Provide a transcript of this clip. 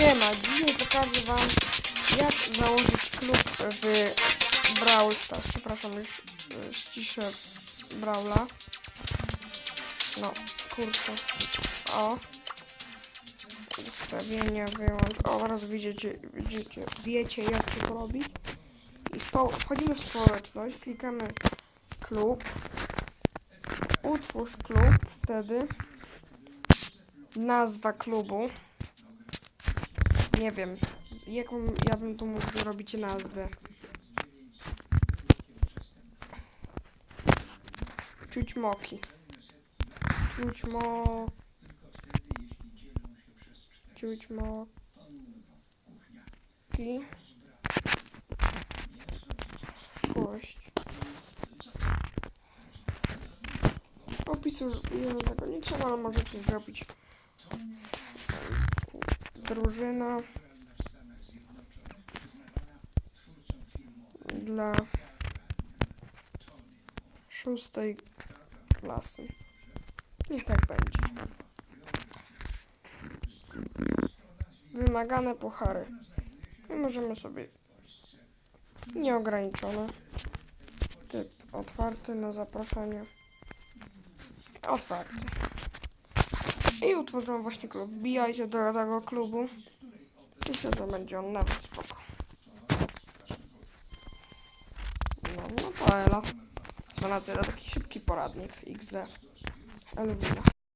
Siema, dzisiaj pokażę wam jak założyć klub w Brawl Stars. Przepraszam, już y, ściszę Brawla. No, kurczę. O. Ustawienia, wyłącz. O, teraz widzicie, widzicie, wiecie jak to robić. I wchodzimy w społeczność, klikamy klub. Utwórz klub, wtedy. Nazwa klubu. Nie wiem, jaką ja bym tu mógł zrobić nazwę. Czuć moki. Czuć mo... Czuć moki. Sześć. Opisu nie trzeba, ale możecie zrobić. Drużyna. Dla szóstej klasy. Niech tak będzie. Wymagane puchary. I możemy sobie nieograniczone. Typ otwarty na zaproszenie. Otwarty. I utworzyłam właśnie klub. Wbijajcie do tego klubu. Myślę, że będzie on nawet spoko. No, no to elo. To na tyle taki szybki poradnik XD. Elwina.